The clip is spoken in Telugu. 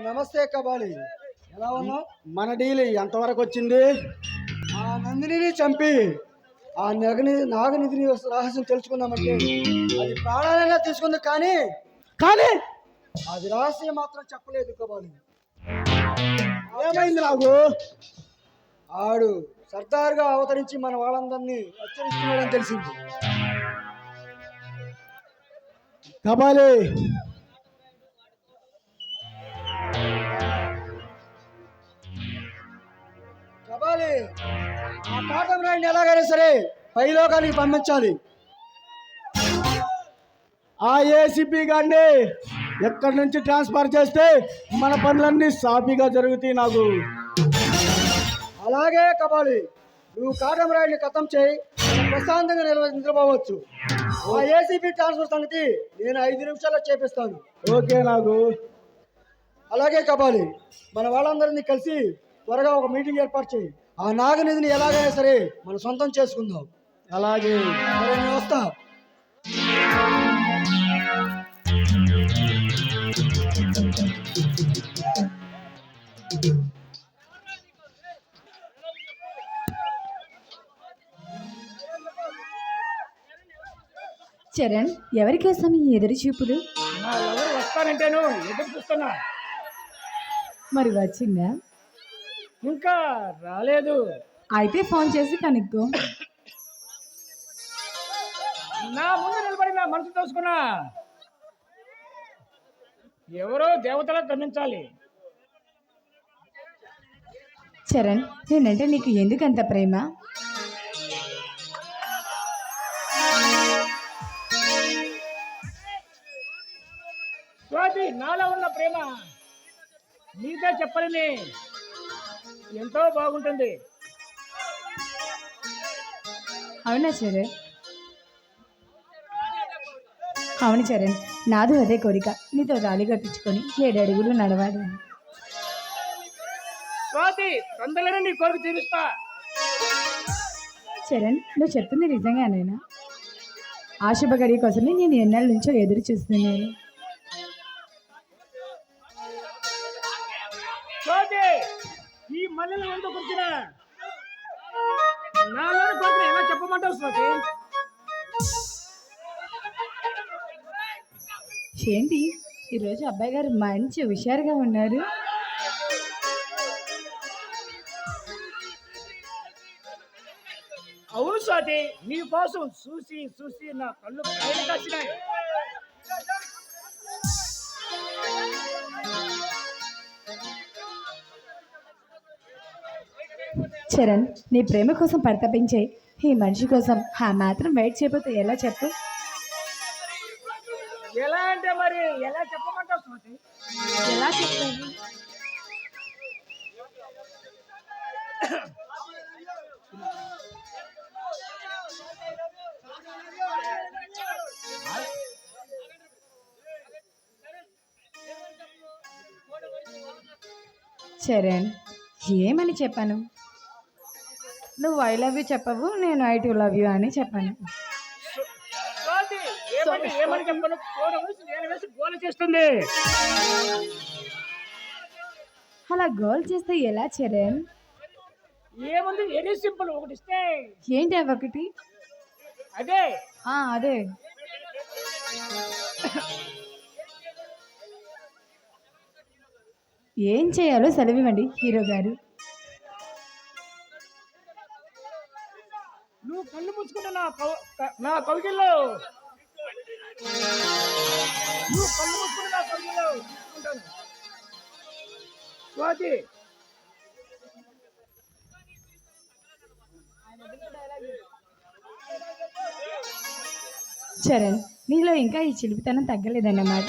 నమస్తే కబాలి ఎలా ఉన్నావు? మన డీల్ ఎంతవరకు వచ్చింది? ఆ నందినిని చంపి. ఆ నగని నాగనిధిని రహస్యం తెలుసుకుందామంటే అది ప్రాణాలైనా తీసుకుంది కానీ కానీ అది రహస్యం మాత్రం చెప్పలేదు కబాలి ఏమైంది నాకు? ఆడు సర్దార్గా అవతరించి మన వాళ్ళందరినీ హెచ్చరిస్తున్నాడని తెలిసింది. కబాలి చెప్పాలి ఆ పాఠం రాయిని ఎలాగైనా సరే పైలోకానికి పంపించాలి. ఆ ఏసీపీ గారిని ఎక్కడి నుంచి ట్రాన్స్ఫర్ చేస్తే మన పనులన్నీ సాఫీగా జరుగుతాయి నాకు. అలాగే కబాలి నువ్వు కాటం రాయిని కథం చేయి ప్రశాంతంగా నిలవ నిద్రపోవచ్చు. ఆ ఏసీపీ ట్రాన్స్ఫర్ సంగతి నేను ఐదు నిమిషాల్లో చేపిస్తాను. ఓకే నాకు. అలాగే కబాలి మన వాళ్ళందరినీ కలిసి త్వరగా ఒక మీటింగ్ ఏర్పాటు చేయి. ఆ నాగనిధిని ఎలాగైనా సరే మనం సొంతం చేసుకుందాం. అలాగే సరే నేను వస్తా. చరణ్ ఎవరి కోసం ఈ ఎదురు చూపులు? వస్తానంటేను ఎదురు చూస్తున్నా. మరి వచ్చిందా? ఇంకా రాలేదు. అయితే ఫోన్ చేసి కనుక్కో. నా ముందు నిలబడి నా మనసు తోసుకున్నా. ఎవరో దేవతలా కనిపించాలి చరణ్ నేనంటే నీకు ఎందుకంత ప్రేమ? స్వాతి నాలో ఉన్న ప్రేమ నీతో చెప్పలేని ఎంతో బాగుంటుంది. అవునా చరణ్ అవును చరణ్ నాదు అదే కోరిక. నీతో రాలి కట్టించుకొని ఏడు అడుగులు నడవాలి. అని. స్వాతి తొందరలోనే నీ కోరిక తీరుస్తా. చరణ్ నువ్వు చెప్తుంది నిజంగానేనా ఆ శుభ గడియ కోసమే నేను ఎన్నాళ్ళ నుంచో ఎదురు చూస్తున్నాను. ఈ మల్లెలు ఎందుకు కూర్చున్నా నాలోని కోరిక ఎలా చెప్పమంటావు స్వాతి? ఏంటి? ఈరోజు అబ్బాయి గారు మంచి హుషారుగా ఉన్నారు. అవును స్వాతి నీ కోసం చూసి చూసి నా కళ్ళు బయట కాసినాయి. చరణ్ నీ ప్రేమ కోసం పరితపించే ఈ మనిషి కోసం ఆ మాత్రం వెయిట్ చేయకపోతే ఎలా చెప్పు? ఎలా అంటే మరి ఎలా చెప్పమంటావు ఎలా చెప్తాను చరణ్ ఏమని చెప్పాను? నువ్వు ఐ లవ్ యూ చెప్పవు నేను ఐ టు లవ్ యూ అని చెప్పాను. అలా గోల్ చేస్తే ఎలా చరణ్? ఏముంది? వెరీ సింపుల్ ఒకటి ఇస్తే. ఏంటి అవి ఒకటి? అదే. అదే. ఏం చేయాలో సెలవివ్వండి హీరో గారు. నువ్వు నా కవ- నా కవితల్లో నువ్వు కళ్ళు మూసుకుంటే నా కవితల్లో చూసుకుంటాను స్వాతి. చరణ్ నీలో ఇంకా ఈ చిలిపితనం తగ్గలేదన్నమాట.